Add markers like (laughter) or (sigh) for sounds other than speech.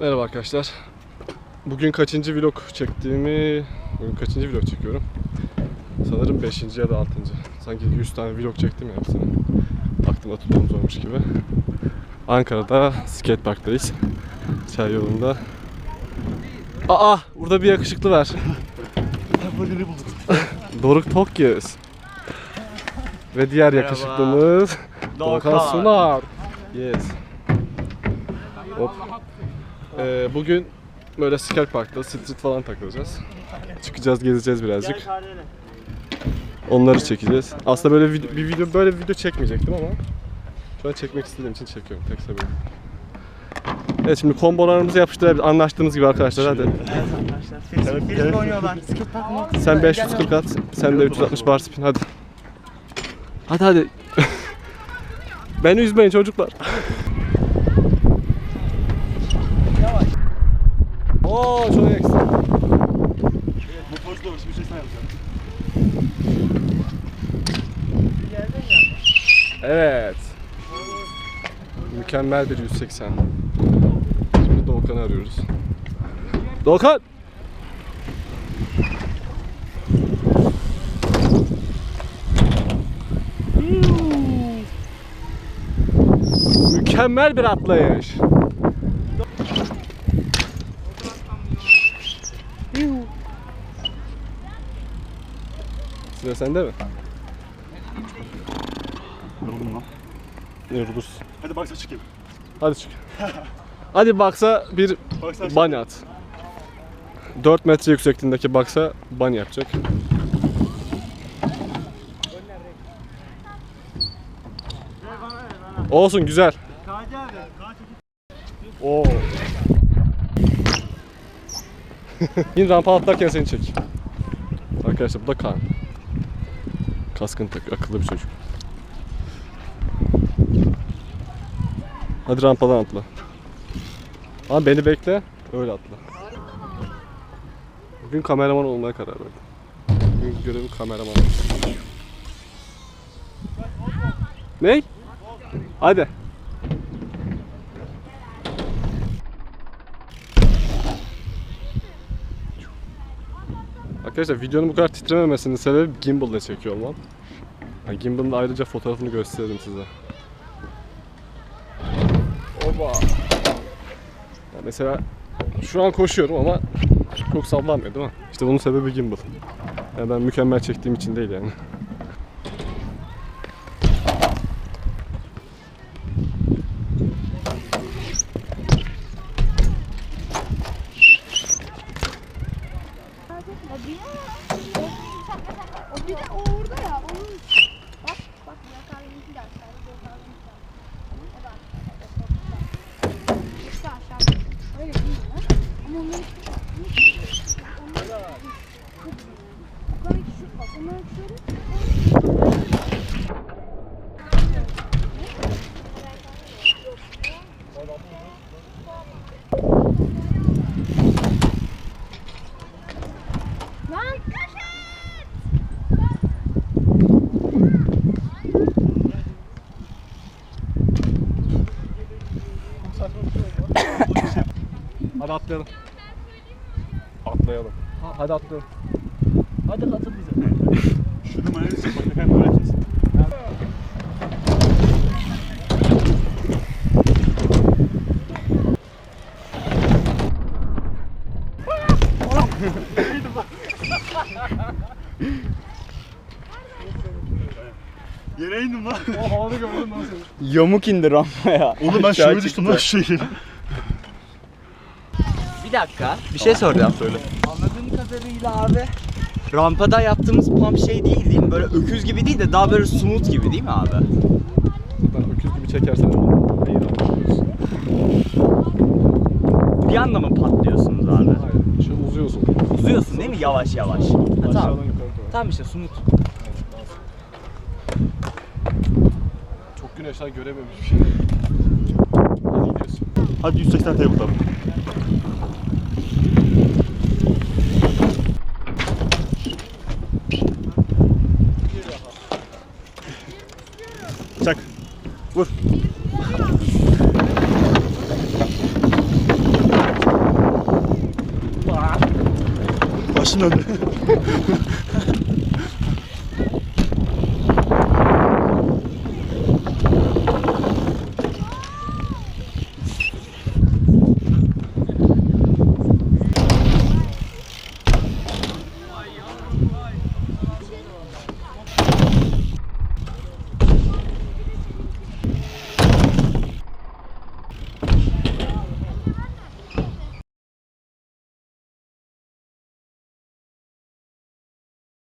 Merhaba arkadaşlar. Bugün kaçıncı vlog çektiğimi... Bugün kaçıncı vlog çekiyorum? Sanırım 5. ya da 6. Sanki 100 tane vlog çektim ya hepsini. Aklımda tutmamız olmuş gibi. Ankara'da skateparktayız. Çay yolunda. Aa! Burada bir yakışıklı var. (laughs) Doruk Tokyes. Ve diğer Merhaba. yakışıklımız Doğukan Sunar. Yes. Hop. Ee, bugün böyle skateparkta parkta street falan takılacağız. Çıkacağız, gezeceğiz birazcık. Onları çekeceğiz. Aslında böyle video, bir video böyle bir video çekmeyecektim ama şu an çekmek istediğim için çekiyorum tek sebebi. Evet şimdi kombolarımızı yapıştırabiliriz. Anlaştığımız gibi arkadaşlar hadi. Evet, Frisbee oynuyorlar. Sen 540 at, sen de 360 bar spin hadi. Hadi hadi. (laughs) Beni üzmeyin çocuklar. (laughs) Oo çok eksik. Bu poz doğru bir şey sen yapacaksın. Evet. Mükemmel bir 180. Şimdi Doğukan'ı arıyoruz. Doğukan! Mükemmel bir atlayış. Sıra sende mi? Yoruldum lan. Yorulursun. Hadi baksa çıkayım. Hadi çık. (laughs) Hadi baksa bir Baksa bunny at. 4 metre yüksekliğindeki baksa bunny yapacak. Olsun güzel. Oo. (laughs) Yine rampa atlarken seni çek. Arkadaşlar bu da Kaan. Kaskını tak, akıllı bir çocuk. Hadi rampadan atla. Ama beni bekle, öyle atla. Bugün kameraman olmaya karar verdim. Bugün görevim kameraman. Ne? Hadi. Arkadaşlar videonun bu kadar titrememesinin sebebi gimbal ile çekiyor olmam. Yani gimbal'ın ayrıca fotoğrafını gösteririm size. Oba. Ya mesela şu an koşuyorum ama çok sallanmıyor değil mi? İşte bunun sebebi gimbal. Yani ben mükemmel çektiğim için değil yani. O bir de o orada ya. Onun... Bak bak ya kahveninki de aşağıda. bu kahveninki de. O da aşağıda. İkisi aşağıda. Öyle değil mi? Ama onların Onların Yukarı şu bak onların şöyle. Lan Hadi atlayalım. Atlayalım. Ha, hadi atlayalım. Hadi atıl bize. (laughs) Şunu mayonez bak ne kadar böyle yapacağız. (laughs) Yere indim lan. O havanı gördün lan seni. Yamuk indi rampaya. Oğlum ben şöyle düştüm lan şu şeyi. Bir dakika. Bir şey soracağım. Söyle. Anladığım kadarıyla abi rampada yaptığımız pump şey değil değil mi? Böyle öküz gibi değil de daha böyle smooth gibi değil mi abi? Zaten öküz gibi çekersen iyi anlıyorsun. Bir anda mı patlıyorsunuz abi? Hayır. Şu uzuyorsun. Uzuyorsun değil mi yavaş yavaş? Ha, Aşağıdan tamam. yukarı doğru. Tamam işte smooth. Çok güneşten göremiyorum hiçbir şey. Hadi gidiyorsun. Hadi 180 TL Çak. Vur. Başın döndü.